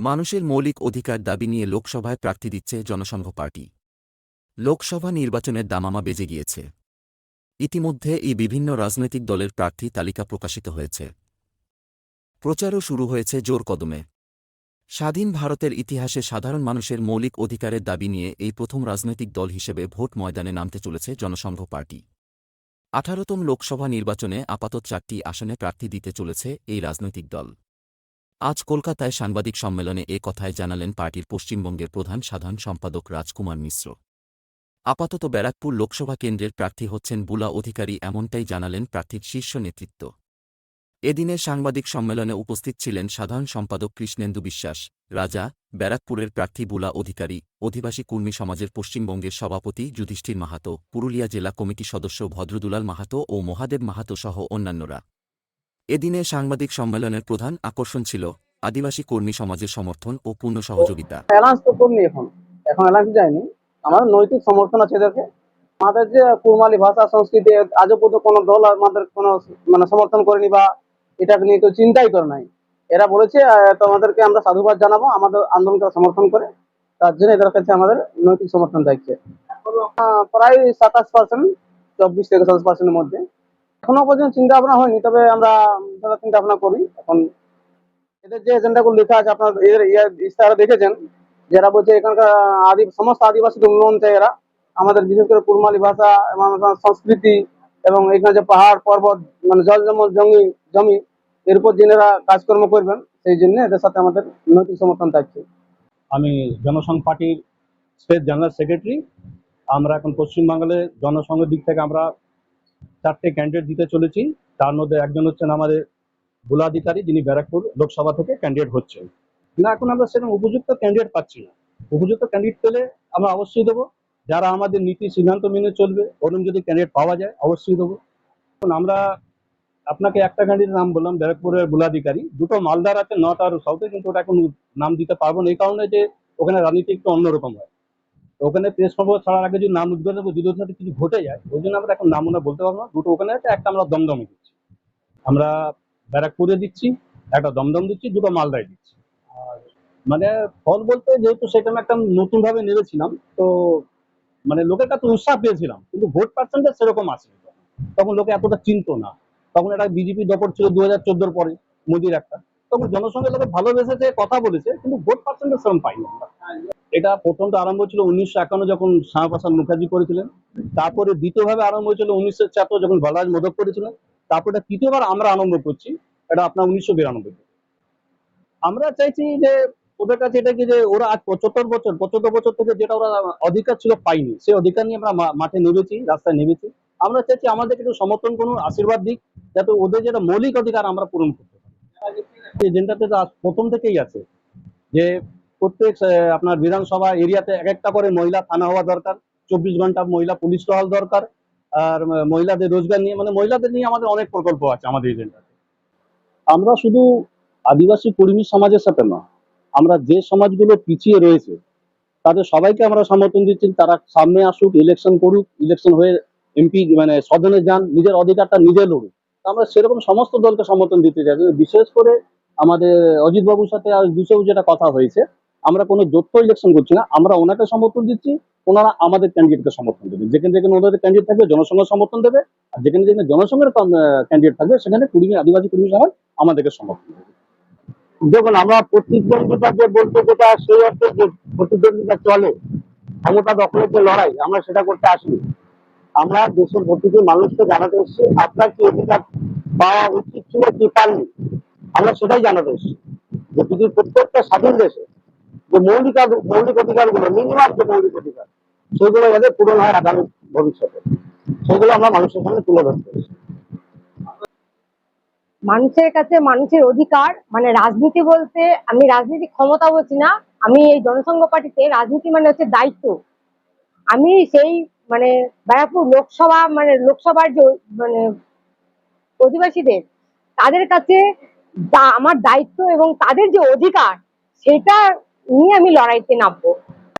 মানুষের মৌলিক অধিকার দাবি নিয়ে লোকসভায় প্রার্থী দিচ্ছে জনসংঘ পার্টি। লোকসভা নির্বাচনের দামামা বেজে গিয়েছে। ইতিমধ্যে এই বিভিন্ন রাজনৈতিক দলের প্রার্থী তালিকা প্রকাশিত হয়েছে। প্রচারও শুরু হয়েছে জোর কদমে। স্বাধীন ভারতের ইতিহাসে সাধারণ মানুষের মৌলিক অধিকারের দাবি নিয়ে এই প্রথম রাজনৈতিক দল হিসেবে ভোট ময়দানে নামতে চলেছে জনসংঘ পার্টি। আঠারোতম লোকসভা নির্বাচনে আপাতত চারটি আসনে প্রার্থী দিতে চলেছে এই রাজনৈতিক দল। আজ কলকাতায় সাংবাদিক সম্মেলনে এ কথায় জানালেন পার্টির পশ্চিমবঙ্গের প্রধান সাধারণ সম্পাদক রাজকুমার মিশ্র। আপাতত ব্যারাকপুর লোকসভা কেন্দ্রের প্রার্থী হচ্ছেন বুলা অধিকারী এমনটাই জানালেন প্রার্থীর শীর্ষ নেতৃত্ব। এদিনের সাংবাদিক সম্মেলনে উপস্থিত ছিলেন সাধারণ সম্পাদক কৃষ্ণেন্দু বিশ্বাস, রাজা, ব্যারাকপুরের প্রার্থী বুলা অধিকারী, অধিবাসী কর্মী সমাজের পশ্চিমবঙ্গের সভাপতি যুধিষ্ঠির মাহাতো, পুরুলিয়া জেলা কমিটি সদস্য ভদ্রদুলাল মাহাতো ও মহাদেব মাহাতো সহ অন্যান্যরা। এদিনে সাংবাদিক সম্মেলনের প্রধান আকর্ষণ ছিল আদিবাসী কর্মী সমাজের সমর্থন ও পূর্ণ সহযোগিতা। তো এখন। এখন যায়নি। আমাদের নৈতিক সমর্থন আছে এদেরকে। আমাদের যে কুরমালি ভাষা, সংস্কৃতি, আজও পর্যন্ত কোনো দল আমাদের কোনো মানে সমর্থন করেনি বা এটাকে নিয়ে কেউ চিন্তাই করে নাই। এরা বলেছে তোমাদেরকে আমরা সাধুবাদ জানাব, আমাদের আন্দোলনকে সমর্থন করে। তার জন্য এদের কাছে আমাদের নৈতিক সমর্থন থাকছে প্রায় সাতাশ পার্সেন্ট চব্বিশ থেকে সাতাশ পার্সেন্টের মধ্যে। এখনও পর্যন্ত চিন্তা ভাবনা হয়নি, তবে আমরা চিন্তা ভাবনা করি। এখন এদের যে এজেন্ডাগুলো লেখা আছে, আপনার এর ইয়ে- ইশতেহারে দেখেছেন, যারা বলছে এখানকার আদি, সমস্ত আদিবাসী উন্নয়ন চাই এরা, আমাদের বিশেষ করে কুরমালি ভাষা এবং সংস্কৃতি এবং এখানে যে পাহাড়, পর্বত মানে জল জমল জমি জমি, এর উপর যেনারা কাজকর্ম করবেন, সেই জন্য এদের সাথে আমাদের নৈতিক সমর্থন থাকছে। আমি জনসংঘ পার্টির স্টেট জেনারেল সেক্রেটারি। আমরা এখন পশ্চিমবাংলার জনসংঘের দিক থেকে আমরা চারটে ক্যান্ডিডেট দিতে চলেছি। তার মধ্যে একজন হচ্ছেন আমাদের বুলাধিকারী যিনি ব্যারাকপুর লোকসভা থেকে ক্যান্ডিডেট হচ্ছেন। না, এখন আমরা সেরকম উপযুক্ত ক্যান্ডিডেট পাচ্ছি না। উপযুক্ত ক্যান্ডিডেট পেলে আমরা অবশ্যই দেবো। যারা আমাদের নীতি সিদ্ধান্ত মেনে চলবে ওরকম যদি ক্যান্ডিডেট পাওয়া যায়, অবশ্যই দেবো। এখন আমরা আপনাকে একটা ক্যান্ডিডেট নাম বললাম, ব্যারাকপুরের বুলাধিকারী দুটো মালদার আছে নর্থ আর সাউথে কিন্তু ওটা এখন নাম দিতে পারব না। এই কারণে যে ওখানে রাজনীতি একটু অন্যরকম হয়। ওখানে প্রেস খবর ছাড়ার আগে যদি নাম উদ্বোধন যদি সাথে কিছু ঘটে যায়, ওই জন্য আমরা এখন নাম ওনা বলতে পারব না। দুটো ওখানে আছে, একটা আমরা দমদমে দিচ্ছি। আমরা ব্যারাকপুরে দিচ্ছি, একটা দমদম দিচ্ছি, দুটো মালদায় দিচ্ছি। মানে ফল বলতে যেহেতু সেটা আমি একটা নতুন ভাবে নেমেছিলাম তো মানে লোকের কাছে উৎসাহ পেয়েছিলাম, কিন্তু ভোট পার্সেন্টেজ সেরকম আসেনি। তখন। লোকে এতটা চিনতো না। তখন একটা বিজেপি দপর ছিল দু হাজার চোদ্দোর পরে, মোদির একটা। তখন জনসংখ্যা লোকে ভালোবেসেছে, কথা বলেছে, কিন্তু ভোট পার্সেন্টেজ সেরকম পাইনি আমরা। এটা প্রথম তো আরম্ভ ছিল উনিশশো একান্ন যখন শ্যামাপ্রসাদ মুখার্জি করেছিলেন। তারপরে দ্বিতীয়ভাবে আরম্ভ হয়েছিল উনিশশো ছিয়াত্তর যখন বলরাজ মোদক করেছিলেন। তারপরে তৃতীয়বার আমরা আরম্ভ করছি, এটা আপনার উনিশশো বিরানব্বই আমরা চাইছি যে ওদের কাছে এটা কি যে ওরা আজ পঁচাত্তর বছর পঁচাত্তর বছর থেকে যেটা ওরা অধিকার ছিল পাইনি সেই অধিকার নিয়ে আমরা মাঠে নেমেছি, রাস্তায় নেমেছি। আমরা চাইছি আমাদেরকে একটু সমর্থন করুন, আশীর্বাদ দিক, যাতে ওদের যেটা মৌলিক অধিকার আমরা পূরণ করতে পারি। এজেন্ডাতে প্রথম থেকেই আছে যে প্রত্যেক আপনার বিধানসভা এরিয়াতে এক একটা করে মহিলা থানা হওয়া দরকার, চব্বিশ ঘণ্টা মহিলা পুলিশ টহল দরকার, আর মহিলাদের রোজগার নিয়ে মানে মহিলাদের নিয়ে আমাদের অনেক প্রকল্প আছে আমাদের এজেন্ডাতে। আমরা শুধু আদিবাসী কর্মী সমাজের সাথে না, আমরা যে সমাজগুলো পিছিয়ে রয়েছে, তাদের সবাইকে আমরা সমর্থন দিচ্ছি, তারা সামনে আসুক ইলেকশন করুক ইলেকশন হয়ে এমপি মানে সদনে যান, নিজের অধিকারটা নিজে লড়ুক। আমরা সেরকম সমস্ত দলকে সমর্থন দিতে চাই। বিশেষ করে আমাদের অজিত বাবুর সাথে আর দুশো যেটা কথা হয়েছে আমরা কোনো জোট ইলেকশন করছি না, আমরা ওনাকে সমর্থন দিচ্ছি, ওনারা আমাদের ক্যান্ডিডেটকে সমর্থন দেবে। যেখানে যেখানে ওনাদের ক্যান্ডিডেট থাকবে জনসংঘের সমর্থন দেবে, আর যেখানে যেখানে জনসংঘের ক্যান্ডিডেট থাকবে, সেখানে কুড়ি আদিবাসী কুড়ি সমাজ আমাদেরকে সমর্থন দেবে। দেখুন, আমরা প্রতিদ্বন্দ্বিতা যে বলতে যেটা, সেই অর্থে যে প্রতিদ্বন্দ্বিতা চলে, ক্ষমতা দখলের যে লড়াই, আমরা সেটা করতে আসিনি। আমরা দেশের প্রতিটি মানুষকে জানাতে এসেছি, আপনার কি অধিকার পাওয়া উচিত ছিল কি পাননি? আমরা সেটাই জানাতে এসেছি। যে পৃথিবীর প্রত্যেকটা স্বাধীন দেশে যে মৌলিক মৌলিক অধিকারগুলো মিনিমাম যে মৌলিক অধিকার, সেগুলো যাতে পূরণ হয় আগামী ভবিষ্যতে। সেগুলো আমরা মানুষের সামনে তুলে ধরতে মানুষের কাছে মানুষের অধিকার মানে রাজনীতি বলতে আমি রাজনীতি ক্ষমতা বলছি না, আমি এই জনসংঘ পার্টিতে রাজনীতি মানে হচ্ছে দায়িত্ব। আমি সেই মানে ব্যারাকপুর লোকসভা মানে লোকসভার যে মানে অধিবাসীদের, তাদের কাছে আমার দায়িত্ব এবং তাদের যে অধিকার, সেটা নিয়ে আমি লড়াইতে নামবো।